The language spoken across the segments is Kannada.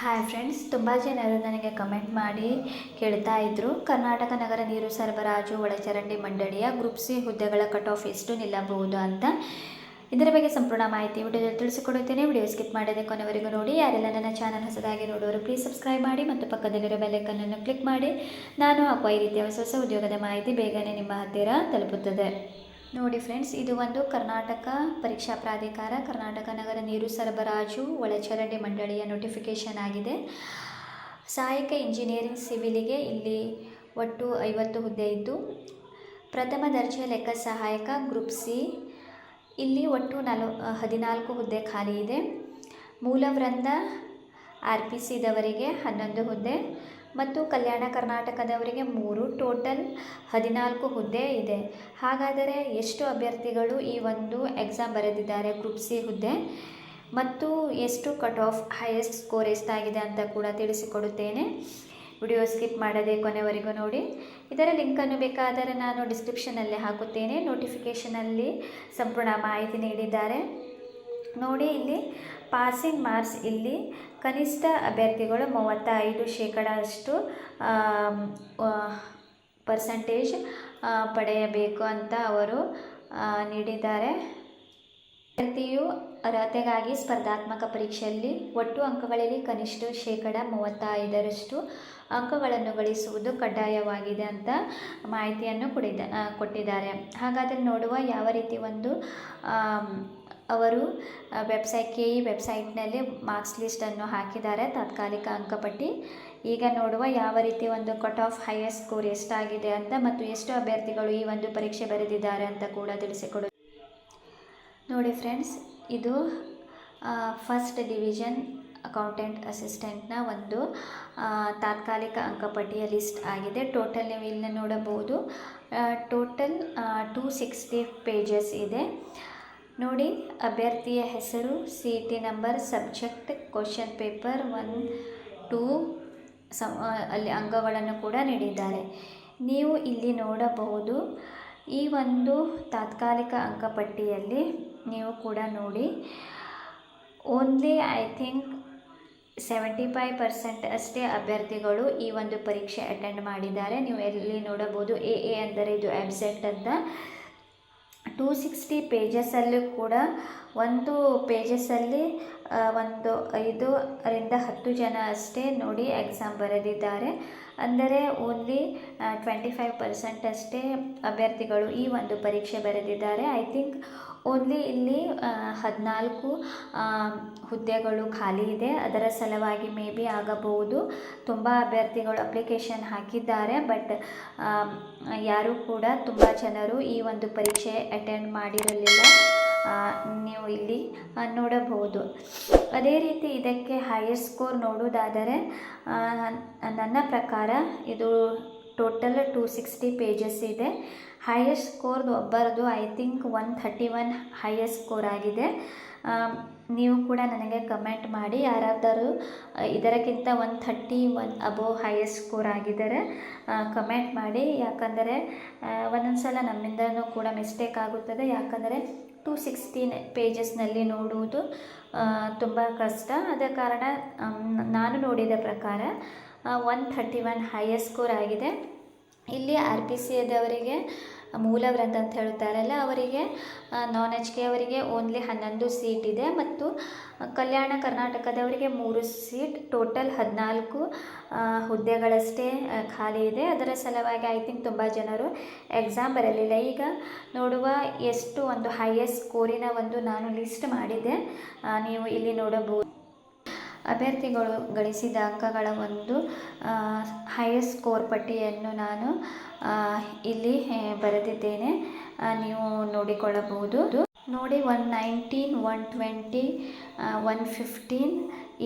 ಹಾಯ್ ಫ್ರೆಂಡ್ಸ್ ತುಂಬ ಜನರು ನನಗೆ ಕಮೆಂಟ್ ಮಾಡಿ ಕೇಳ್ತಾ ಇದ್ದರು ಕರ್ನಾಟಕ ನಗರ ನೀರು ಸರಬರಾಜು ಒಳಚರಂಡಿ ಮಂಡಳಿಯ ಗ್ರೂಪ್ ಸಿ ಹುದ್ದೆಗಳ ಕಟ್ ಆಫ್ ಎಷ್ಟು ನಿಲ್ಲಬಹುದು ಅಂತ. ಇದರ ಬಗ್ಗೆ ಸಂಪೂರ್ಣ ಮಾಹಿತಿ ವಿಡಿಯೋದಲ್ಲಿ ತಿಳಿಸಿಕೊಡುತ್ತೇನೆ. ವಿಡಿಯೋ ಸ್ಕಿಪ್ ಮಾಡದೆ ಕೊನೆವರೆಗೂ ನೋಡಿ. ಯಾರೆಲ್ಲ ನನ್ನ ಚಾನಲ್ ಹೊಸದಾಗಿ ನೋಡೋರು ಪ್ಲೀಸ್ ಸಬ್ಸ್ಕ್ರೈಬ್ ಮಾಡಿ ಮತ್ತು ಪಕ್ಕದಲ್ಲಿರೋ ಬೆಲ್ಲೈಕನ್ನನ್ನು ಕ್ಲಿಕ್ ಮಾಡಿ. ನಾನು ಹಾಕುವ ಈ ರೀತಿಯ ಹೊಸ ಹೊಸ ಉದ್ಯೋಗದ ಮಾಹಿತಿ ಬೇಗನೆ ನಿಮ್ಮ ಹತ್ತಿರ ತಲುಪುತ್ತದೆ. ನೋಡಿ ಫ್ರೆಂಡ್ಸ್, ಇದು ಒಂದು ಕರ್ನಾಟಕ ಪರೀಕ್ಷಾ ಪ್ರಾಧಿಕಾರ, ಕರ್ನಾಟಕ ನಗರ ನೀರು ಸರಬರಾಜು ಒಳಚರಂಡಿ ಮಂಡಳಿಯ ನೋಟಿಫಿಕೇಷನ್ ಆಗಿದೆ. ಸಹಾಯಕ ಇಂಜಿನಿಯರಿಂಗ್ ಸಿವಿಲಿಗೆ ಇಲ್ಲಿ ಒಟ್ಟು ಐವತ್ತು ಹುದ್ದೆ ಇದ್ದು, ಪ್ರಥಮ ದರ್ಜೆ ಲೆಕ್ಕ ಸಹಾಯಕ ಗ್ರೂಪ್ ಸಿ ಇಲ್ಲಿ ಒಟ್ಟು ನಲ, ಹದಿನಾಲ್ಕು ಹುದ್ದೆ ಖಾಲಿ ಇದೆ. ಮೂಲವೃಂದ ಆರ್ ಪಿ ಸಿದವರಿಗೆ ಹನ್ನೊಂದು ಹುದ್ದೆ ಮತ್ತು ಕಲ್ಯಾಣ ಕರ್ನಾಟಕದವರಿಗೆ ಮೂರು, ಟೋಟಲ್ ಹದಿನಾಲ್ಕು ಹುದ್ದೆ ಇದೆ. ಹಾಗಾದರೆ ಎಷ್ಟು ಅಭ್ಯರ್ಥಿಗಳು ಈ ಒಂದು ಎಕ್ಸಾಮ್ ಬರೆದಿದ್ದಾರೆ ಗ್ರೂಪ್ ಸಿ ಹುದ್ದೆ? ಮತ್ತು ಎಷ್ಟು ಕಟ್ ಆಫ್ ಹೈಯೆಸ್ಟ್ ಸ್ಕೋರ್ ಎಷ್ಟಾಗಿದೆ ಅಂತ ಕೂಡ ತಿಳಿಸಿಕೊಡುತ್ತೇನೆ. ವಿಡಿಯೋ ಸ್ಕಿಪ್ ಮಾಡದೆ ಕೊನೆವರೆಗೂ ನೋಡಿ. ಇದರ ಲಿಂಕನ್ನು ಬೇಕಾದರೆ ನಾನು ಡಿಸ್ಕ್ರಿಪ್ಷನಲ್ಲಿ ಹಾಕುತ್ತೇನೆ. ನೋಟಿಫಿಕೇಷನಲ್ಲಿ ಸಂಪೂರ್ಣ ಮಾಹಿತಿ ನೀಡಿದ್ದಾರೆ. ನೋಡಿ ಇಲ್ಲಿ ಪಾಸಿಂಗ್ ಮಾರ್ಕ್ಸ್ ಇಲ್ಲಿ ಕನಿಷ್ಠ ಅಭ್ಯರ್ಥಿಗಳು ಮೂವತ್ತ ಐದು ಶೇಕಡಷ್ಟು ಪರ್ಸಂಟೇಜ್ ಪಡೆಯಬೇಕು ಅಂತ ಅವರು ನೀಡಿದ್ದಾರೆ. ಅಭ್ಯರ್ಥಿಯು ಅರ್ಹತೆಗಾಗಿ ಸ್ಪರ್ಧಾತ್ಮಕ ಪರೀಕ್ಷೆಯಲ್ಲಿ ಒಟ್ಟು ಅಂಕಗಳಲ್ಲಿ ಕನಿಷ್ಠ ಶೇಕಡ ಮೂವತ್ತೈದರಷ್ಟು ಅಂಕಗಳನ್ನು ಗಳಿಸುವುದು ಕಡ್ಡಾಯವಾಗಿದೆ ಅಂತ ಮಾಹಿತಿಯನ್ನು ಕೊಡಿದ ಕೊಟ್ಟಿದ್ದಾರೆ. ಹಾಗಾದರೆ ನೋಡುವ ಯಾವ ರೀತಿ ಒಂದು ಅವರು ವೆಬ್ಸೈಟ್ ಕೆ ಇ ವೆಬ್ಸೈಟ್ನಲ್ಲಿ ಮಾರ್ಕ್ಸ್ ಲಿಸ್ಟನ್ನು ಹಾಕಿದ್ದಾರೆ. ತಾತ್ಕಾಲಿಕ ಅಂಕಪಟ್ಟಿ. ಈಗ ನೋಡುವ ಯಾವ ರೀತಿ ಒಂದು ಕಟ್ ಆಫ್ ಹೈಯೆಸ್ಟ್ ಸ್ಕೋರ್ ಎಷ್ಟಾಗಿದೆ ಅಂತ ಮತ್ತು ಎಷ್ಟು ಅಭ್ಯರ್ಥಿಗಳು ಈ ಒಂದು ಪರೀಕ್ಷೆ ಬರೆದಿದ್ದಾರೆ ಅಂತ ಕೂಡ ತಿಳಿಸಿಕೊಡು. ನೋಡಿ ಫ್ರೆಂಡ್ಸ್ ಇದು ಫಸ್ಟ್ ಡಿವಿಷನ್ ಅಕೌಂಟೆಂಟ್ ಅಸಿಸ್ಟೆಂಟ್ನ ಒಂದು ತಾತ್ಕಾಲಿಕ ಅಂಕಪಟ್ಟಿಯ ಲಿಸ್ಟ್ ಆಗಿದೆ. ಟೋಟಲ್ ನೀವು ಇಲ್ಲಿ ನೋಡಬಹುದು. ಟೋಟಲ್ ಟೂ ಸಿಕ್ಸ್ಟಿ ಪೇಜಸ್ ಇದೆ. ನೋಡಿ, ಅಭ್ಯರ್ಥಿಯ ಹೆಸರು C T number, subject, question paper, one, two ಸಮ ಅಲ್ಲಿ ಅಂಗಗಳನ್ನು ಕೂಡ ನೀಡಿದ್ದಾರೆ. ನೀವು ಇಲ್ಲಿ ನೋಡಬಹುದು, ಈ ಒಂದು ತಾತ್ಕಾಲಿಕ ಅಂಕಪಟ್ಟಿಯಲ್ಲಿ ನೀವು ಕೂಡ ನೋಡಿ, only I think seventy five percent ಅಷ್ಟೇ ಅಭ್ಯರ್ಥಿಗಳು ಈ ಒಂದು ಪರೀಕ್ಷೆ ಅಟೆಂಡ್ ಮಾಡಿದ್ದಾರೆ. ನೀವು ಎಲ್ಲಿ ನೋಡಬಹುದು ಎ ಎ ಅಂದರೆ ಇದು ಆಬ್ಸೆಂಟ್ ಅಂತ. ಟೂ ಸಿಕ್ಸ್ಟಿ ಪೇಜಸಲ್ಲೂ ಕೂಡ ಒಂದು ಪೇಜಸಲ್ಲಿ ಒಂದು ಒಂದು ಐದರಿಂದ ಹತ್ತು ಜನ ಅಷ್ಟೇ ನೋಡಿ ಎಕ್ಸಾಮ್ ಬರೆದಿದ್ದಾರೆ. ಅಂದರೆ ಓನ್ಲಿ ಟ್ವೆಂಟಿ ಫೈವ್ ಪರ್ಸೆಂಟ್ ಅಷ್ಟೇ ಅಭ್ಯರ್ಥಿಗಳು ಈ ಒಂದು ಪರೀಕ್ಷೆ ಬರೆದಿದ್ದಾರೆ. ಐ ಥಿಂಕ್ ಓನ್ಲಿ ಇಲ್ಲಿ ಹದಿನಾಲ್ಕು ಹುದ್ದೆಗಳು ಖಾಲಿ ಇದೆ. ಅದರ ಸಲುವಾಗಿ ಮೇ ಬಿ ಆಗಬಹುದು. ತುಂಬ ಅಭ್ಯರ್ಥಿಗಳು ಅಪ್ಲಿಕೇಶನ್ ಹಾಕಿದ್ದಾರೆ. ಬಟ್ ಯಾರೂ ಕೂಡ ತುಂಬ ಜನರು ಈ ಒಂದು ಪರೀಕ್ಷೆ ಅಟೆಂಡ್ ಮಾಡಿರಲಿಲ್ಲ. ನೀವು ಇಲ್ಲಿ ನೋಡಬಹುದು. ಅದೇ ರೀತಿ ಇದಕ್ಕೆ ಹೈಯರ್ ಸ್ಕೋರ್ ನೋಡುವುದಾದರೆ ನನ್ನ ಪ್ರಕಾರ ಇದು ಟೋಟಲ್ ಟೂ ಸಿಕ್ಸ್ಟಿ ಪೇಜಸ್ ಇದೆ. Highest score ಒಬ್ಬರದು I think one thirty one highest score ಆಗಿದೆ. ನೀವು ಕೂಡ ನನಗೆ ಕಮೆಂಟ್ ಮಾಡಿ, ಯಾರಾದರೂ ಇದರಕ್ಕಿಂತ one thirty one above highest score ಆಗಿದ್ದಾರೆ ಕಮೆಂಟ್ ಮಾಡಿ. ಯಾಕಂದರೆ ಒಂದೊಂದು ಸಲ ನಮ್ಮಿಂದನೂ ಕೂಡ ಮಿಸ್ಟೇಕ್ ಆಗುತ್ತದೆ. ಯಾಕಂದರೆ ಟು ಸಿಕ್ಸ್ಟೀನ್ ಪೇಜಸ್ನಲ್ಲಿ ನೋಡುವುದು ತುಂಬ ಕಷ್ಟ. ಅದ ಕಾರಣ ನಾನು ನೋಡಿದ ಪ್ರಕಾರ one thirty one highest score ಆಗಿದೆ. ಇಲ್ಲಿ ಆರ್ ಪಿ ಸಿ ಎದವರಿಗೆ, ಮೂಲ ವ್ರತ ಅಂತ ಹೇಳುತ್ತಾರಲ್ಲ, ಅವರಿಗೆ ನಾನ್ ಎಚ್ ಕೆ ಅವರಿಗೆ ಓನ್ಲಿ ಹನ್ನೊಂದು ಸೀಟ್ ಇದೆ ಮತ್ತು ಕಲ್ಯಾಣ ಕರ್ನಾಟಕದವರಿಗೆ ಮೂರು ಸೀಟ್ ಟೋಟಲ್ ಹದಿನಾಲ್ಕು ಹುದ್ದೆಗಳಷ್ಟೇ ಖಾಲಿ ಇದೆ. ಅದರ ಸಲುವಾಗಿ ಐ ತಿಂಕ್ ತುಂಬ ಜನರು ಎಕ್ಸಾಮ್ ಬರಲಿಲ್ಲ. ಈಗ ನೋಡುವ ಎಷ್ಟು ಒಂದು ಹೈಯೆಸ್ಟ್ ಸ್ಕೋರಿನ ಒಂದು ನಾನು ಲಿಸ್ಟ್ ಮಾಡಿದ್ದೆ. ನೀವು ಇಲ್ಲಿ ನೋಡಬಹುದು. ಅಭ್ಯರ್ಥಿಗಳು ಗಳಿಸಿದ ಅಂಕಗಳ ಒಂದು ಹೈಯೆಸ್ಟ್ ಸ್ಕೋರ್ ಪಟ್ಟಿಯನ್ನು ನಾನು ಇಲ್ಲಿ ಬರೆದಿದ್ದೇನೆ. ನೀವು ನೋಡಿಕೊಳ್ಳಬಹುದು. ನೋಡಿ one nineteen one twenty one fifteen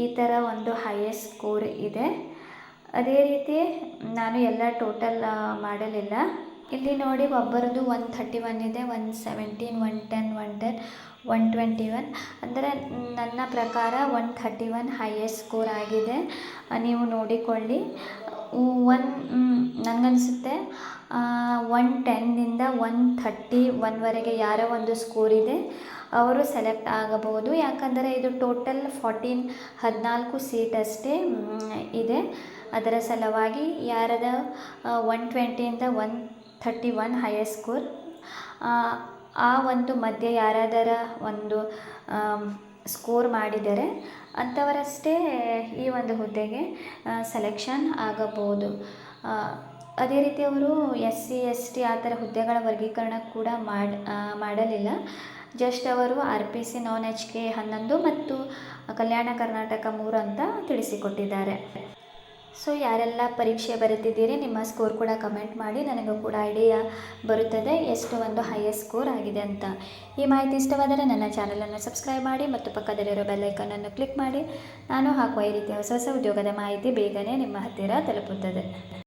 ಈ ಥರ ಒಂದು ಹೈಯೆಸ್ಟ್ ಸ್ಕೋರ್ ಇದೆ. ಅದೇ ರೀತಿ ನಾನು ಎಲ್ಲ ಟೋಟಲ್ ಮಾಡಲಿಲ್ಲ. ಇಲ್ಲಿ ನೋಡಿ ಒಬ್ಬರದು ಒನ್ ಥರ್ಟಿ ಒನ್ ಇದೆ one seventeen one ten one ten one twenty one ಅಂದರೆ ನನ್ನ ಪ್ರಕಾರ one thirty one highest score ಆಗಿದೆ ನೀವು ನೋಡಿಕೊಳ್ಳಿ. ಒನ್ ನನಗನ್ಸುತ್ತೆ ಒನ್ ಟೆನ್ನಿಂದ ಒನ್ ಥರ್ಟಿ ಒನ್ವರೆಗೆ ಯಾರೋ ಒಂದು ಸ್ಕೋರ್ ಇದೆ. ಅವರು ಸೆಲೆಕ್ಟ್ ಆಗಬಹುದು. ಯಾಕಂದರೆ ಇದು ಟೋಟಲ್ ಫಾರ್ಟೀನ್ ಹದಿನಾಲ್ಕು ಸೀಟ್ ಅಷ್ಟೇ ಇದೆ. ಅದರ ಸಲುವಾಗಿ ಯಾರದ one ಟ್ವೆಂಟಿಯಿಂದ one thirty one higher score ಆ ಒಂದು ಮಧ್ಯೆ ಯಾರಾದರ ಒಂದು ಸ್ಕೋರ್ ಮಾಡಿದರೆ ಅಂಥವರಷ್ಟೇ ಈ ಒಂದು ಹುದ್ದೆಗೆ ಸೆಲೆಕ್ಷನ್ ಆಗಬಹುದು. ಅದೇ ರೀತಿ ಅವರು ಎಸ್ ಸಿ ಎಸ್ ಟಿ ಆ ಥರ ಹುದ್ದೆಗಳ ವರ್ಗೀಕರಣ ಕೂಡ ಮಾಡಿ ಮಾಡಲಿಲ್ಲ. ಜಸ್ಟ್ ಅವರು R P C non H K ಹನ್ನೊಂದು ಮತ್ತು ಕಲ್ಯಾಣ ಕರ್ನಾಟಕ ಮೂರು ಅಂತ ತಿಳಿಸಿಕೊಟ್ಟಿದ್ದಾರೆ. ಸೊ ಯಾರೆಲ್ಲ ಪರೀಕ್ಷೆ ಬರೆದಿದ್ದೀರಿ, ನಿಮ್ಮ ಸ್ಕೋರ್ ಕೂಡ ಕಮೆಂಟ್ ಮಾಡಿ, ನನಗೂ ಕೂಡ ಐಡಿಯಾ ಬರುತ್ತದೆ. ಎಷ್ಟು ಒಂದು ಹೈಯೆಸ್ಟ್ ಸ್ಕೋರ್ ಆಗಿದೆ ಅಂತ. ಈ ಮಾಹಿತಿ ಇಷ್ಟವಾದರೆ ನನ್ನ ಚಾನಲನ್ನು ಸಬ್ಸ್ಕ್ರೈಬ್ ಮಾಡಿ ಮತ್ತು ಪಕ್ಕದಲ್ಲಿರೋ ಬೆಲ್ಲೈಕನನ್ನು ಕ್ಲಿಕ್ ಮಾಡಿ. ನಾನು ಹಾಕುವ ಈ ರೀತಿಯ ಹೊಸ ಹೊಸ ಉದ್ಯೋಗದ ಮಾಹಿತಿ ಬೇಗನೆ ನಿಮ್ಮ ಹತ್ತಿರ ತಲುಪುತ್ತದೆ.